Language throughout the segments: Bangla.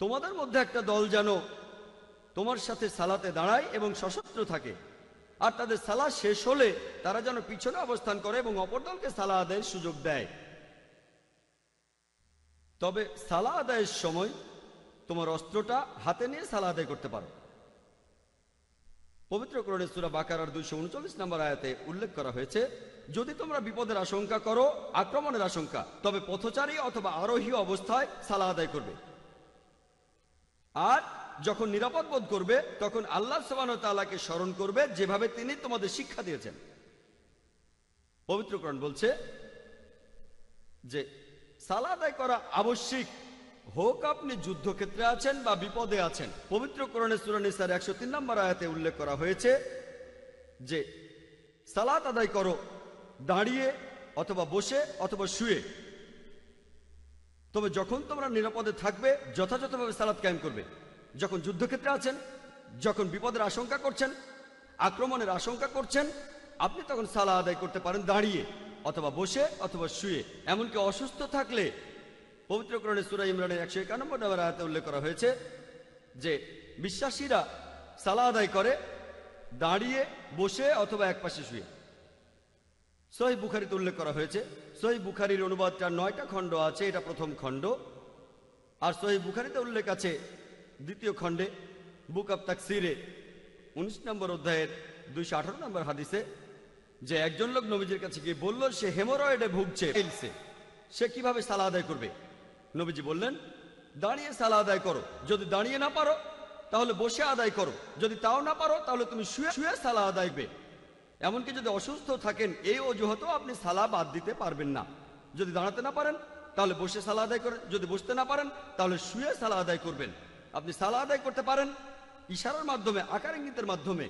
তোমাদের মধ্যে একটা দল যেন তোমার সাথে সালাতে দাঁড়ায় এবং সশস্ত্র থাকে। আর তাদের সালা শেষ হলে তারা যেন পিছনে অবস্থান করে এবং অপর দলকে সালা আদায়ের সুযোগ দেয়। তবে সালা আদায়ের সময় তোমার অস্ত্রটা হাতে নিয়ে সালা আদায় করতে পারো। পবিত্র করণে সুরা বাকারার দুইশো উনচল্লিশ নম্বর আয়াতে উল্লেখ করা হয়েছে, যদি তোমরা বিপদের আশঙ্কা করো, আক্রমণের আশঙ্কা, তবে পথচারী অথবা আরোহী অবস্থায় সালা আদায় করবে। আর যখন নিরাপদ বোধ করবে, তখন আল্লাহ সবান তালাকে স্মরণ করবে যেভাবে তিনি তোমাদের শিক্ষা দিয়েছেন। পবিত্রকরণ বলছে যে সালা আদায় করা আবশ্যিক। হোক আপনি যুদ্ধক্ষেত্রে আছেন বা বিপদে আছেন। পবিত্র কোরআনে সুরানিসার একশো তিন নম্বর আয়াতে উল্লেখ করা হয়েছে যে, সালাত আদায় করো, দাঁড়িয়ে অথবা বসে অথবা শুয়ে। তবে যখন তোমরা নিরাপদে থাকবে, যথাযথভাবে সালাত কায়েম করবে। যখন যুদ্ধক্ষেত্রে আছেন, যখন বিপদের আশঙ্কা করছেন, আক্রমণের আশঙ্কা করছেন, আপনি তখন সালা আদায় করতে পারেন দাঁড়িয়ে, অথবা বসে, অথবা শুয়ে। এমনকি অসুস্থ থাকলে পবিত্রকরণে সুরা ইমরানের একশো একানব্বই নম্বর আয়াতে উল্লেখ করা হয়েছে যে, বিশ্বাসীরা সালা আদায় করে, দাঁড়িয়ে, বসে, অথবা একপাশে শুয়ে। সহি বুখারিতে উল্লেখ করা হয়েছে, সহি বুখারির অনুবাদটা নয়টা খণ্ড আছে, এটা প্রথম খণ্ড। আর সহি বুখারিতে উল্লেখ আছে দ্বিতীয় খণ্ডে, বুক অব তাকসিরে, উনিশ নম্বর অধ্যায়ের দুইশো আঠারো নম্বর হাদিসে, যে একজন লোক নবীজির কাছে গিয়ে বলল, সে হেমোরয়েডে ভুগছে। সে কীভাবে সালা আদায় করবে? নবীজি বললেন, দাঁড়িয়ে সালা আদায় করো। যদি দাঁড়িয়ে না পারো, তাহলে বসে আদায় করো। যদি তাও না পারো, তাহলে তুমি শুয়ে শুয়ে সালা আদায় এমনকি যদি অসুস্থ থাকেন, এই অজুহাতেও আপনি সালা বাদ দিতে পারবেন না। যদি দাঁড়াতে না পারেন, তাহলে বসে সালা আদায় করেন। যদি বসতে না পারেন, তাহলে শুয়ে সালা আদায় করবেন। আপনি সালা আদায় করতে পারেন ইশারার মাধ্যমে, আকার ইঙ্গিতের মাধ্যমে।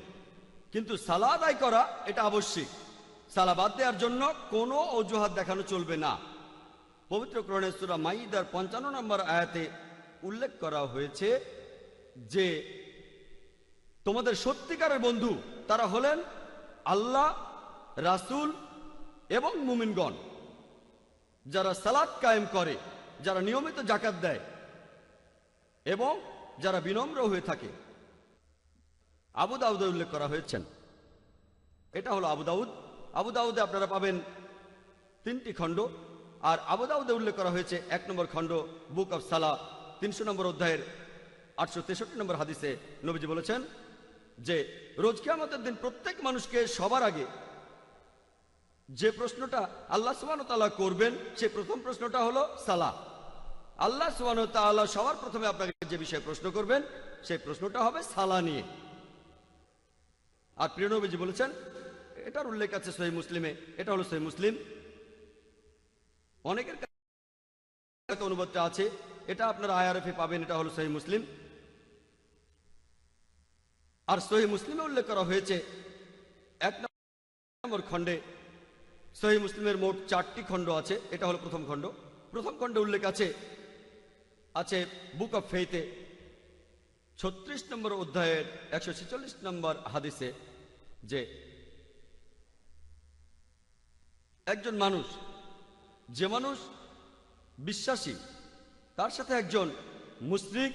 কিন্তু সালা আদায় করা এটা আবশ্যিক। সালা বাদ দেওয়ার জন্য কোনো অজুহাত দেখানো চলবে না। পবিত্র ক্রণে সুরা মাইদার পঞ্চান্ন নম্বর আয়াতে উল্লেখ করা হয়েছে যে, তোমাদের সত্যিকারের বন্ধু তারা হলেন আল্লাহ, রাসুল এবং মুমিনগণ। যারা সালাত কায়েম করে, যারা নিয়মিত জাকাত দেয় এবং যারা বিনম্র হয়ে থাকে। আবু দাউদে উল্লেখ করা হয়েছেন। এটা হলো আবু দাউদ। আবু দাউদে আপনারা পাবেন তিনটি খণ্ড। আর আবু দাউদে উল্লেখ করা হয়েছে এক নম্বর খণ্ড, বুক অফ সালা তিনশো নম্বর অধ্যায়ের আটশো তেষট্টি নম্বর হাদিসে নবীজি বলেছেন যে রোজ কিয়ামতের দিন প্রত্যেক মানুষকে সবার আগে যে প্রশ্নটা আল্লাহ সুবান তাল্লাহ করবেন, সে প্রথম প্রশ্নটা হলো সালা আল্লাহ সুবান তাল্লাহ সবার প্রথমে আপনাকে যে বিষয়ে প্রশ্ন করবেন, সেই প্রশ্নটা হবে সালা নিয়ে। আর প্রিয় নবীজি বলেছেন, এটার উল্লেখ আছে সহি মুসলিমে, এটা হলো সহি মুসলিম। অনেকের কাছে অনুবাদটা আছে, এটা আপনারা আইআরএফে পাবেন, এটা হলো সহি মুসলিম। আর সহি মুসলিমে উল্লেখ করা হয়েছে, এক নম্বর খণ্ডে সহি মুসলিমের মোট চারটি খণ্ড আছে, এটা হলো প্রথম খণ্ড। প্রথম খণ্ডে উল্লেখ আছে আছে বুক অফ ফেইতে ছত্রিশ নম্বর অধ্যায়ের একশো ছেচল্লিশ নম্বর হাদিসে যে একজন মানুষ, যে মানুষ বিশ্বাসী, তার সাথে একজন মুসলিক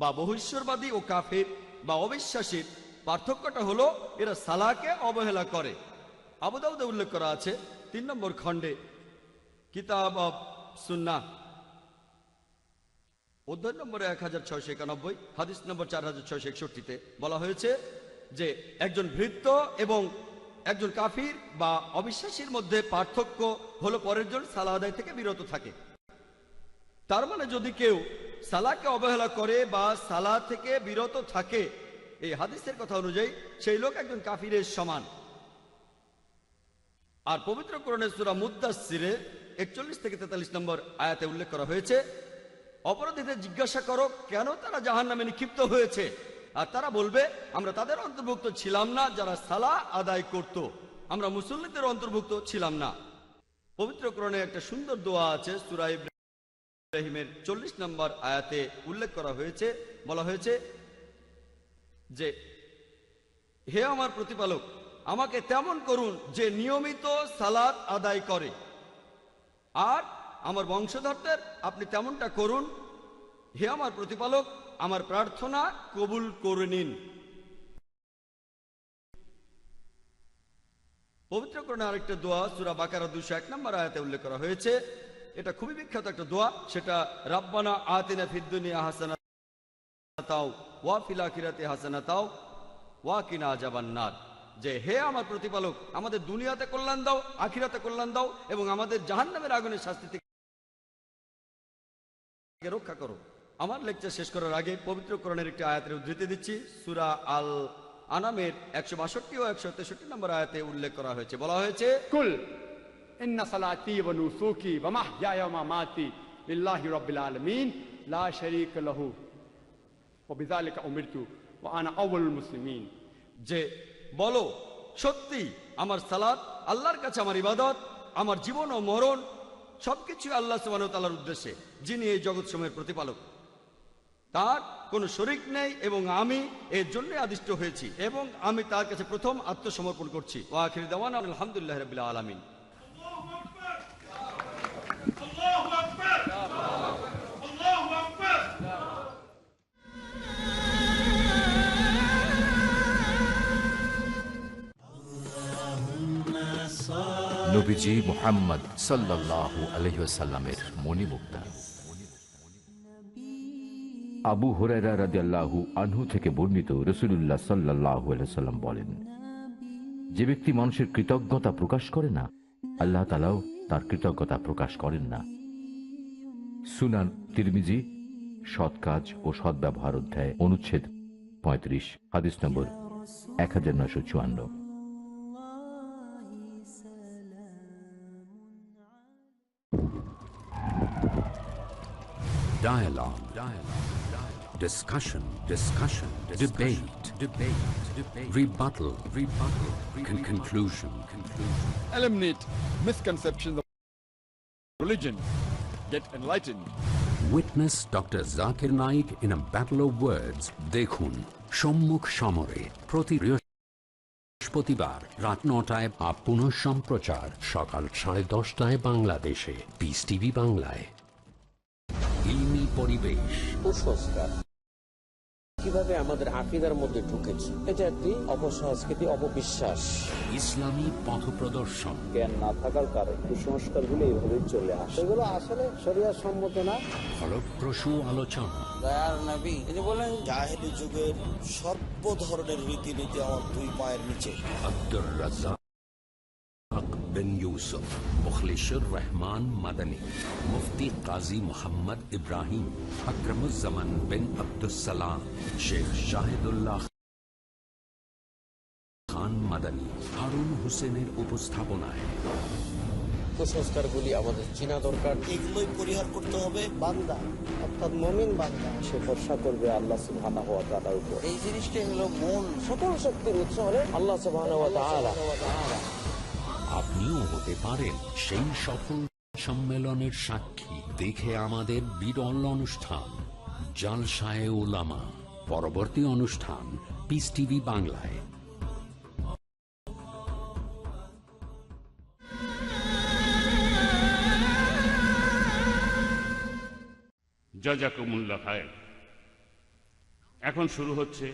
বা বহিশ্বরবাদী ও কাফের বা অবিশ্বাসীর পার্থক্যটা হলো, এরা সালাকে অবহেলা করে। আবুদাউদে উল্লেখ করা আছে, তিন নম্বর খণ্ডে, কিতাব অব সুন্না অধ্যায় নম্বর এক হাজার ছয়শো একানব্বই, হাদিস নম্বর চার হাজার ছয়শো একষট্টিতে বলা হয়েছে যে, একজন ভৃত্য এবং একজন কাফির বা অবিশ্বাসীর মধ্যে পার্থক্য হলো পরের জন সালা আদায় থেকে বিরত থাকে। তার মানে যদি কেউ সালাকে অবহেলা করে বা সালা থেকে বিরত থাকে এই হাদিসের কথা অনুযায়ী সেই লোক একজন কাফিরের সমান। আর পবিত্র কোরণের সুরা মুদাসিরে একচল্লিশ থেকে তেতাল্লিশ নম্বর আয়াতে উল্লেখ করা হয়েছে, অপরাধীদের জিজ্ঞাসা করো, কেন তারা জাহান নামে নিক্ষিপ্ত হয়েছে? আর তারা বলবে, আমরা তাদের অন্তর্ভুক্ত ছিলাম না যারা সালা আদায় করত। আমরা মুসল্লিদের অন্তর্ভুক্ত ছিলাম না। পবিত্র করণে একটা সুন্দর দোয়া আছে, সুরা ইব্রাহিমের চল্লিশ নম্বর আয়াতে উল্লেখ করা হয়েছে, বলা হয়েছে যে, হে আমার প্রতিপালক, আমাকে তেমন করুন যে নিয়মিত সালাদ আদায় করে। আর আমার বংশধরদের আপনি তেমনটা করুন। হে আমার প্রতিপালক, আমার প্রার্থনা কবুল করে নিন। পবিত্র করণে আরেকটা দোয়া, সুরা বাকারা দুশো এক নম্বর আয়াতে উল্লেখ করা হয়েছে। এটা খুবই বিখ্যাত একটা দোয়া। সেটা, রাব্বানা আতিনা ফিদ্দুনিয়া হাসানা তাও যে হে আমার প্রতিপালক, আমাদের দুনিয়াতে কল্যাণ দাও, আখিরাতে কল্যাণ দাও এবং আমাদের জাহান্নামের আগুনের শাস্তি থেকে রক্ষা করো। আমার লেকচার শেষ করার আগে পবিত্র একটি আয়াতের উদ্ধৃতি দিচ্ছি। সুরা আল আনামের একশো বাষট্টি ও একশো তেষট্টি নম্বর আয়াতে উল্লেখ করা হয়েছে। বলা হয়েছে, কুল, ইন্না সালাতি রাব্বিল আলামিন, লা শারীকা লাহু। ও যে, বলো, সত্যি আমার সালাদ আল্লাহর কাছে আমার ইবাদত, আমার জীবন ও মরণ সবকিছু আল্লাহ সুবাহ তালার উদ্দেশ্যে, যিনি এই জগৎ সময়ের প্রতিপালক। তার কোনো শরিক নেই এবং আমি এর জন্য আদিষ্ট হয়েছি এবং আমি তার কাছে প্রথম আত্মসমর্পণ করছি। ও আখির দেওয়ান আলহামদুলিল্লাহ রবিল্লা আলমিন। নবীজি মোহাম্মদ সাল্লাল্লাহু আলহিসাল্লামের মণিমুক্তা। আবু হুরায়রা রাদিয়াল্লাহু আনহু থেকে বর্ণিত রসুল্লাহ সাল্লাল্লাহু আলাইহি সাল্লাম বলেন, যে ব্যক্তি মানুষের কৃতজ্ঞতা প্রকাশ করে না, আল্লাহ তালাও তার কৃতজ্ঞতা প্রকাশ করেন না। সুনান তিরমিজি, সৎ কাজ ও সদ্ব্যবহার অধ্যায় অনুচ্ছেদ পঁয়ত্রিশ, হাদিস নম্বর এক হাজার নয়শো চুয়ান্ন। Dialogue. Dialogue. Dialogue. Discussion. Discussion. Debate. Debate. Debate. Rebuttal. Rebuttal. Con- conclusion. Conclusion. eliminate misconceptions of religion, get enlightened. Witness Dr. Zakir Naik in a battle of words. দেখুন সম্মুখ সমরে প্রতি বৃহস্পতিবার রাত নটায় বা পুনঃ সম্প্রচার সকাল সাড়ে দশটায় বাংলাদেশে পিস টিভি বাংলায় পরিবেশ। কুসংস্কার। কীভাবে আমাদের আকিদার মধ্যে ঢুকেছে এটা একটি অপসংস্কৃতি অপবিশ্বাস। ইসলামী পথপ্রদর্শন জ্ঞান না থাকার কারণে কুসংস্কারগুলো এইভাবে চলে আসে। এগুলো আসলে শরিয়া সম্মত না। ফলপ্রসূ আলোচনা। দয়ার নবী তিনি বলেন জাহেলি যুগের সর্ব ধরনের রীতিনীতি আমার দুই পায়ের নিচে। আব্দুর রাজ্জাক। বিন ইউসুফ মুখলিসুর রহমান মাদানী মুফতি কাজী মোহাম্মদ ইব্রাহিম আকরমুজ্জামান বিন আব্দুসালাম শেখ শাহিদুল্লাহ খান মাদানী হারুন হোসেনের উপস্থাপনায়۔ কুসংস্কার গুলি আমাদের চিনা দরকার। এগুলোই পরিহার করতে হবে। বান্দা অর্থাৎ মমিন বান্দা সে ভরসা করবে আল্লাহ সুবহানাহু ওয়া তাআলার উপর। এই জিনিসটাই হলো মূল। সকল শক্তির উৎস হলে আল্লাহ সুবহানাহু ওয়া তাআলা। আপনিও হতে পারেন সেই সফল সম্মেলনের সাক্ষী। দেখে আমাদের বিরল অনুষ্ঠান, জালসায় ওলামা। পরবর্তী অনুষ্ঠান, পিস টিভি বাংলায়। জাজাকুমুল্লাহ খায়ের এখন শুরু হচ্ছে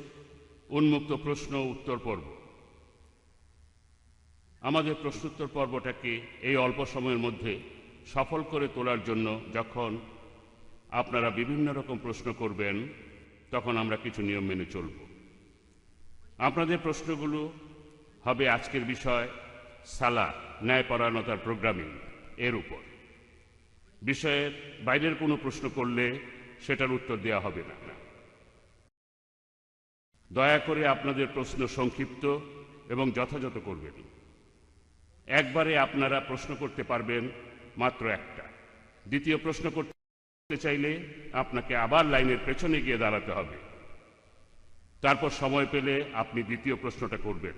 উন্মুক্ত প্রশ্ন উত্তর পর্ব। আমাদের প্রশ্নোত্তর পর্বটাকে এই অল্প সময়ের মধ্যে সফল করে তোলার জন্য যখন আপনারা বিভিন্ন রকম প্রশ্ন করবেন, তখন আমরা কিছু নিয়ম মেনে চলব। আপনাদের প্রশ্নগুলো হবে আজকের বিষয় সালা, ন্যায়পরায়ণতার প্রোগ্রামিং এর উপর। বিষয়ের বাইরের কোনো প্রশ্ন করলে সেটার উত্তর দেওয়া হবে না। দয়া করে আপনাদের প্রশ্ন সংক্ষিপ্ত এবং যথাযথ করবেন। একবারে আপনারা প্রশ্ন করতে পারবেন মাত্র একটা। দ্বিতীয় প্রশ্ন করতে চাইলে আপনাকে আবার লাইনের পেছনে গিয়ে দাঁড়াতে হবে। তারপর সময় পেলে আপনি দ্বিতীয় প্রশ্নটা করবেন।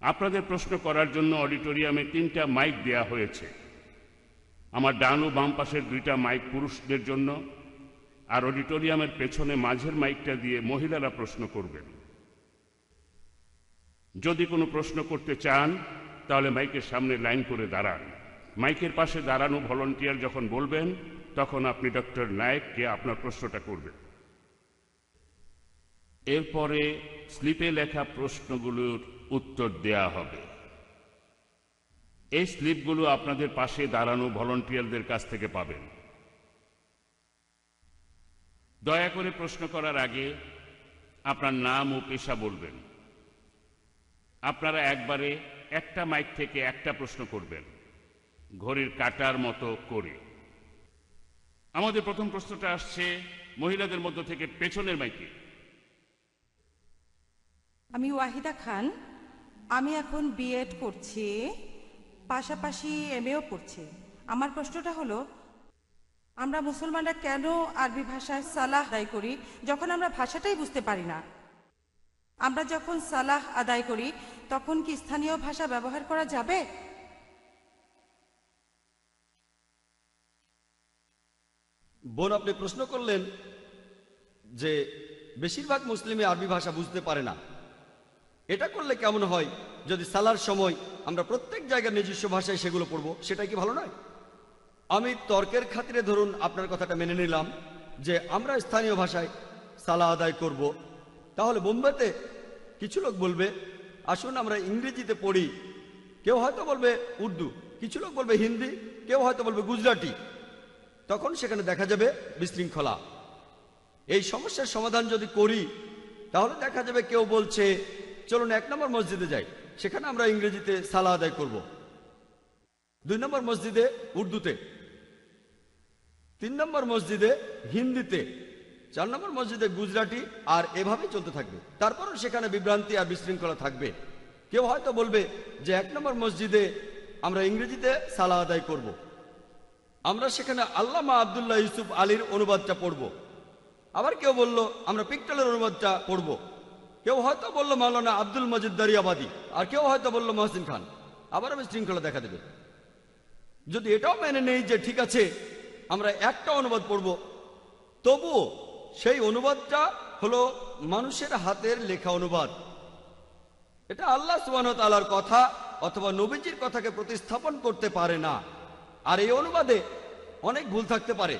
আপনাদের প্রশ্ন করার জন্য অডিটোরিয়ামে তিনটা মাইক দেয়া হয়েছে। আমার ডান ও বাম পাশের দুইটা মাইক পুরুষদের জন্য, আর অডিটোরিয়ামের পেছনে মাঝের মাইকটা দিয়ে মহিলারা প্রশ্ন করবেন। যদি কোনো প্রশ্ন করতে চান, তাহলে মাইকের সামনে লাইন করে দাঁড়ান। মাইকের পাশে দাঁড়ানো ভলান্টিয়ার যখন বলবেন, তখন আপনি ডক্টর নায়েককে আপনার প্রশ্নটা করবেন। এরপরে স্লিপে লেখা প্রশ্নগুলোর উত্তর দেয়া হবে। এই স্লিপগুলো আপনাদের পাশে দাঁড়ানো ভলান্টিয়ারদের কাছ থেকে পাবেন। দয়া করে প্রশ্ন করার আগে আপনার নাম ও পেশা বলবেন। আপনারা একবারে একটা মাইক থেকে একটা প্রশ্ন করবেন। ঘড়ির কাটার মতো করে। আমাদের প্রথম প্রশ্নটা আসছে মহিলাদের মধ্য থেকে পেছনের মাইকে। আমি ওয়াহিদা খান। আমি এখন বিএড করছি, পাশাপাশি এমএও পড়ছি আমার প্রশ্নটা হলো, আমরা মুসলমানরা কেন আরবি ভাষায় সালাহ আদায় করি, যখন আমরা ভাষাটাই বুঝতে পারি না? আমরা যখন সালাহ আদায় করি, তখন কি স্থানীয় ভাষা ব্যবহার করা যাবে? বোন, আপনি প্রশ্ন করলেন যে বেশিরভাগ মুসলিমে আরবি ভাষা বুঝতে পারে না। এটা করলে কেমন হয়? যদি সালার সময় আমরা প্রত্যেক জায়গার নিজস্ব ভাষায় সেগুলো পড়ব সেটা কি ভালো নয়? আমি তর্কের খাতিরে ধরুন আপনার কথাটা মেনে নিলাম যে আমরা স্থানীয় ভাষায় সালা আদায় করব। তাহলে বোম্বেতে কিছু লোক বলবে, আসুন আমরা ইংরেজিতে পড়ি। কেউ হয়তো বলবে উর্দু, কিছু লোক বলবে হিন্দি, কেউ হয়তো বলবে গুজরাটি। তখন সেখানে দেখা যাবে বিশৃঙ্খলা। এই সমস্যার সমাধান যদি করি, তাহলে দেখা যাবে কেউ বলছে, চলুন এক নম্বর মসজিদে যাই, সেখানে আমরা ইংরেজিতে সালা আদায় করব। দুই নম্বর মসজিদে উর্দুতে, তিন নম্বর মসজিদে হিন্দিতে। চার নম্বর মসজিদে গুজরাটি আর এভাবেই চলতে থাকবে। তারপরও সেখানে বিভ্রান্তি আর বিশৃঙ্খলা থাকবে। কেউ হয়তো বলবে যে এক নম্বর মসজিদে আমরা ইংরেজিতে সালা আদায় করব। আমরা সেখানে আল্লামা আবদুল্লাহ ইউসুফ আলীর অনুবাদটা পড়ব। আবার কেউ বলল, আমরা পিকটালের অনুবাদটা পড়ব। কেউ হয়তো বলল, মাওলানা আব্দুল মজিদ দারিয়াবাদী। আর কেউ হয়তো বলল, মহসিন খান। আবার আমি শৃঙ্খলা দেখা দেবে। যদি এটাও মেনে নেই যে ঠিক আছে, আমরা একটা অনুবাদ পড়ব, তবুও সেই অনুবাদটা হলো মানুষের হাতের লেখা অনুবাদ। এটা আল্লাহ সুবাহ তালার কথা অথবা নবীজির কথাকে প্রতিস্থাপন করতে পারে না। আর এই অনুবাদে অনেক ভুল থাকতে পারে।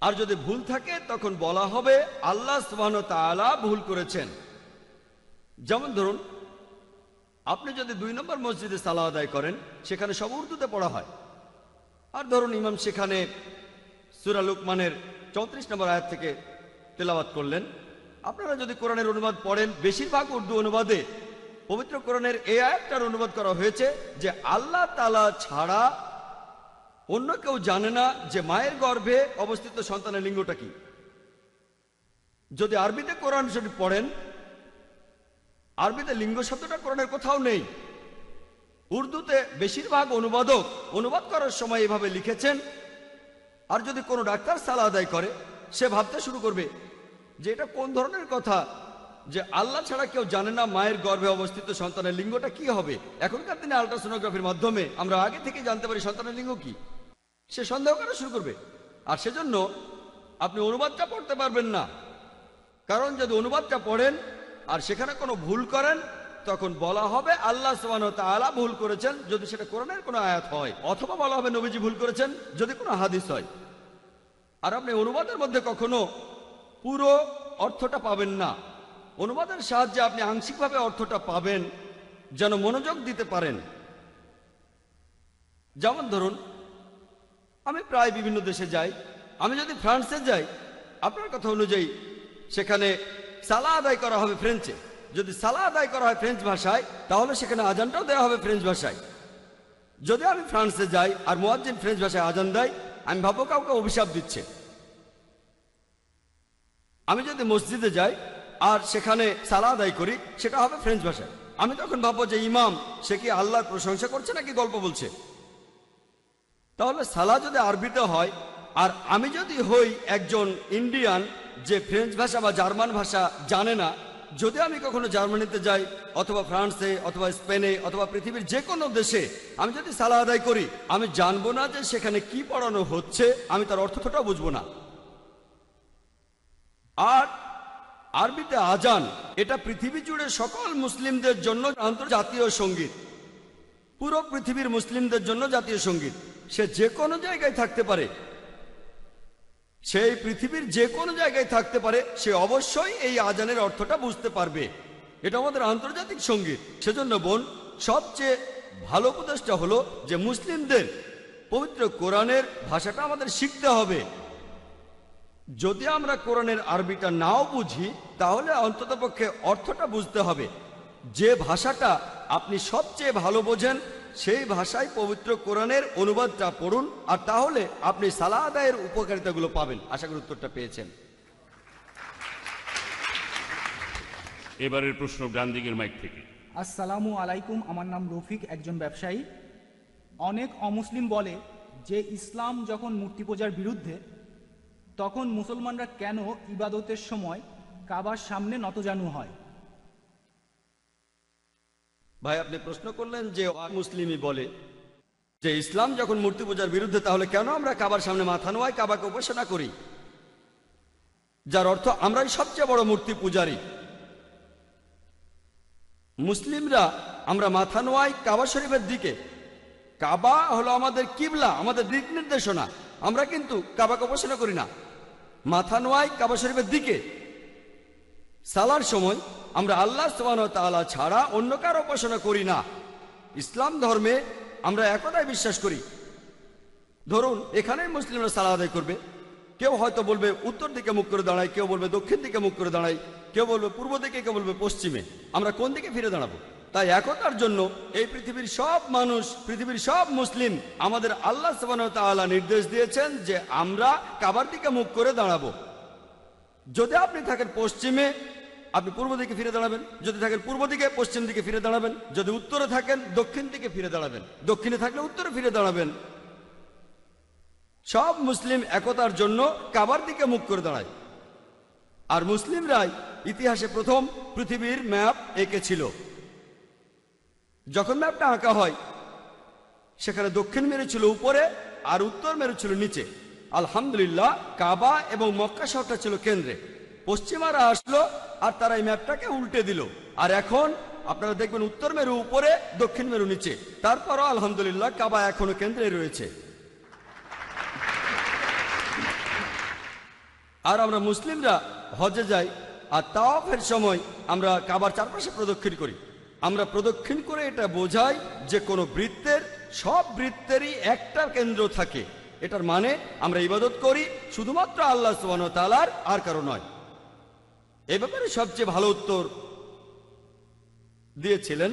আর যদি ভুল থাকে, তখন বলা হবে আল্লাহ সুবাহ তালা ভুল করেছেন। যেমন ধরুন, আপনি যদি দুই নম্বর মসজিদে সালা আদায় করেন, সেখানে সব উর্দুতে পড়া হয়। আর ধরুন ইমাম সেখানে সুরা লুকমানের চৌত্রিশ নম্বর আয়াত থেকে তেলাওয়াত করলেন, আপনারা যদি কোরআনের অনুবাদ পড়েন, বেশিরভাগ উর্দু অনুবাদে পবিত্র কোরআনের এই আয়াতটার অনুবাদ করা হয়েছে যে আল্লাহ তালা ছাড়া অন্য কেউ জানে না যে মায়ের গর্ভে অবস্থিত সন্তানের লিঙ্গটা কি। যদি আরবিতে কোরআন শরীফ পড়েন, আরবিতে লিঙ্গ শব্দটা কোরআনের কোথাও নেই। উর্দুতে বেশিরভাগ অনুবাদক অনুবাদ করার সময় এভাবে লিখেছেন আর যদি কোনো ডাক্তার সালা আদায় করে, সে ভাবতে শুরু করবে যে এটা কোন ধরনের কথা? যে আল্লাহ ছাড়া কেউ জানে না মায়ের গর্ভে অবস্থিত সন্তানের লিঙ্গটা কি হবে। এখনকার দিনে আল্ট্রাসোনোগ্রাফির মাধ্যমে আমরা আগে থেকে জানতে পারি সন্তানের লিঙ্গ কি। সে সন্দেহ করা শুরু করবে। আর সেজন্য আপনি অনুবাদটা পড়তে পারবেন না। কারণ যদি অনুবাদটা পড়েন আর সেখানে কোনো ভুল করেন তখন বলা হবে, আল্লাহ ভুল করেছেন যদি সেটা কোরআনের কোনো আয়াত হয়। অথবা বলা হবে, নবীজি ভুল করেছেন যদি কোনো হাদিস হয়। আর আপনি অনুবাদের মধ্যে কখনো পুরো অর্থটা পাবেন না। অনুবাদের সাহায্যে আপনি আংশিকভাবে অর্থটা পাবেন, যেন মনোযোগ দিতে পারেন। যেমন ধরুন, আমি প্রায় বিভিন্ন দেশে যাই। আমি যদি ফ্রান্সে যাই, আপনার কথা অনুযায়ী সেখানে সালা আদায় করা হবে ফ্রেঞ্চে। যদি সালা আদায় করা হয় ফ্রেঞ্চ ভাষায়, তাহলে সেখানে আজানটাও দেওয়া হবে ফ্রেঞ্চ ভাষায়। যদি আমি ফ্রান্সে যাই আর মোয়াজ্জিন ফ্রেঞ্চ ভাষায় আজান দেয়, আমি ভাবো কাউকে অভিশাপ দিচ্ছে। আমি যদি মসজিদে যাই আর সেখানে সালা আদায় করি, সেটা হবে ফ্রেঞ্চ ভাষায়। আমি তখন ভাববো যে ইমাম, সে কি আল্লাহর প্রশংসা করছে নাকি গল্প বলছে? তাহলে সালা যদি আরবিতে হয়, আর আমি যদি হই একজন ইন্ডিয়ান যে ফ্রেঞ্চ ভাষা বা জার্মান ভাষা জানে না যদি আমি কখনো জার্মানিতে যাই, অথবা ফ্রান্সে, অথবা স্পেনে, অথবা পৃথিবীর যে কোনো দেশে, আমি যদি সালা আদায় করি, আমি জানব না যে সেখানে কি পড়ানো হচ্ছে, আমি তার অর্থটাও বুঝব না। আর আরবিতে আজান, এটা পৃথিবী জুড়ে সকল মুসলিমদের জন্য আন্তর্জাতীয় সংগীত। পুরো পৃথিবীর মুসলিমদের জন্য জাতীয় সংগীত। সে যে কোনো জায়গায় থাকতে পারে সেই পৃথিবীর যে কোনো জায়গায় থাকতে পারে, সে অবশ্যই এই আজানের অর্থটা বুঝতে পারবে। এটা আমাদের আন্তর্জাতিক সংগীত। সেজন্য বোন, সবচেয়ে ভালো উপদেশটা হলো যে মুসলিমদের পবিত্র কোরআনের ভাষাটা আমাদের শিখতে হবে। যদি আমরা কোরআনের আরবিটা নাও বুঝি, তাহলে অন্ততপক্ষে অর্থটা বুঝতে হবে। যে ভাষাটা আপনি সবচেয়ে ভালো বোঝেন সেই ভাষায় পবিত্র কোরআনের অনুবাদটা পড়ুন আর তাহলে আপনি সালা আদায়ের উপকারিতাগুলো পাবেন। আশা করি উত্তরটা পেয়েছেন। এবারের প্রশ্ন ডান দিকের মাইক থেকে। আসসালামু আলাইকুম আমার নাম রফিক একজন ব্যবসায়ী। অনেক অমুসলিম বলে যে ইসলাম যখন মূর্তি পূজার বিরুদ্ধে তখন মুসলমানরা কেন ইবাদতের সময় কাবার সামনে নতজানু হয়? ভাই, আপনি প্রশ্ন করলেন যে মুসলিমই বলে। যে ইসলাম যখন মূর্তি পূজার বিরুদ্ধে, তাহলে কেন আমরা কাবার সামনে মাথা নোয়াই, কাবাকে উপাসনা করি? যার অর্থ আমরাই সবচেয়ে বড় মূর্তি পূজারী। মুসলিমরা আমরা মাথা নোয়াই কাবা শরীফের দিকে। কাবা হলো আমাদের কিবলা, আমাদের দিক নির্দেশনা। আমরা কিন্তু কাবাকে উপাসনা করি না। মাথা নোয়াই কাবা শরীফের দিকে। সালার সময় আমরা আল্লাহ তাআলা ছাড়া অন্য কারও উপাসনা করি না। ইসলাম ধর্মে আমরা একতায় বিশ্বাস করি। ধরুন, এখানেই মুসলিমরা সালা আদায় করবে। কেউ হয়তো বলবে, উত্তর দিকে মুখ করে দাঁড়ায় কেউ বলবে, দক্ষিণ দিকে মুখ করে দাঁড়ায় কেউ বলবে, পূর্ব দিকে, কেউ বলবে, পশ্চিমে। আমরা কোন দিকে ফিরে দাঁড়াবো? তাই একতার জন্য এই পৃথিবীর সব মানুষ, পৃথিবীর সব মুসলিম আমাদের আল্লাহ তাআলা নির্দেশ দিয়েছেন যে আমরা কাবার দিকে মুখ করে দাঁড়াবো। যদি আপনি থাকেন পশ্চিমে আপনি পূর্ব দিকে ফিরে দাঁড়াবেন। যদি থাকেন পূর্ব দিকে, পশ্চিম দিকে ফিরে দাঁড়াবেন। যদি উত্তরে থাকেন, দক্ষিণ দিকে ফিরে দাঁড়াবেন। দক্ষিণে থাকলে উত্তরে ফিরে দাঁড়াবেন। সব মুসলিম একতার জন্য কাবার দিকে মুখ করে দাঁড়ায়। আর মুসলিমরাই ইতিহাসে প্রথম পৃথিবীর ম্যাপ এঁকেছিল যখন ম্যাপটা আঁকা হয়, সেখানে দক্ষিণ মেরু ছিল উপরে, আর উত্তর মেরু ছিল নিচে। আলহামদুলিল্লাহ, কাবা এবং মক্কা শহরটা ছিল কেন্দ্রে। পশ্চিমারা আসলো আর তারা এই ম্যাপটাকে উল্টে দিল। আর এখন আপনারা দেখবেন উত্তর মেরু উপরে, দক্ষিণ মেরু নিচে। তারপরও আলহামদুলিল্লাহ কাবা এখনও কেন্দ্রে রয়েছে। আর আমরা মুসলিমরা হজে যাই আর তাওয়াফের সময় আমরা কাবার চারপাশে প্রদক্ষিণ করি। আমরা প্রদক্ষিণ করে এটা বোঝাই যে কোনো বৃত্তের, সব বৃত্তেরই একটা কেন্দ্র থাকে। এটার মানে আমরা ইবাদত করি, শুধুমাত্র আল্লাহ সুবাহ তালার আর কারও নয়। এ ব্যাপারে সবচেয়ে ভালো উত্তর দিয়েছিলেন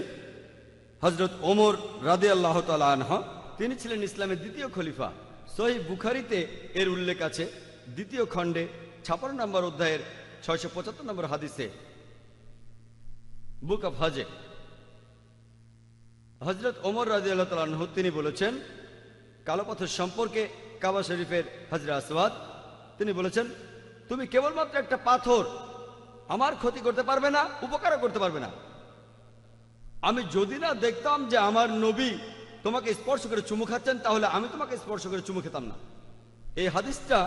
হজরত ওমর রাদে আল্লাহ আনহা। তিনি ছিলেন ইসলামের দ্বিতীয় খলিফা। সহি বুখারিতে এর উল্লেখ আছে। দ্বিতীয় খণ্ডে ছাপান্ন নম্বর অধ্যায়ের ছয়শো পঁচাত্তর নম্বর হাদিসে। বুক অফ হজে হজরত ওমর রাজি আল্লাহ তিনি বলেছেন, কালো পাথর সম্পর্কে কাবা শরীফের হজরা আসওয়াদ, তিনি বলেছেন, তুমি কেবলমাত্র একটা পাথর আমার ক্ষতি করতে পারবে না, উপকারও করতে পারবে না। আমি যদি না দেখতাম যে আমার নবী তোমাকে স্পর্শ করে চুমু খাচ্ছেন, তাহলে আমি তোমাকে স্পর্শ করে চুমু খেতাম না। এই হাদিসটা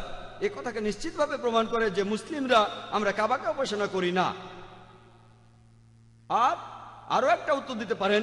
এ কথাকে নিশ্চিতভাবে প্রমাণ করে যে মুসলিমরা আমরা কাবাকে উপাসনা করি না। আর আরও একটা উত্তর দিতে পারেন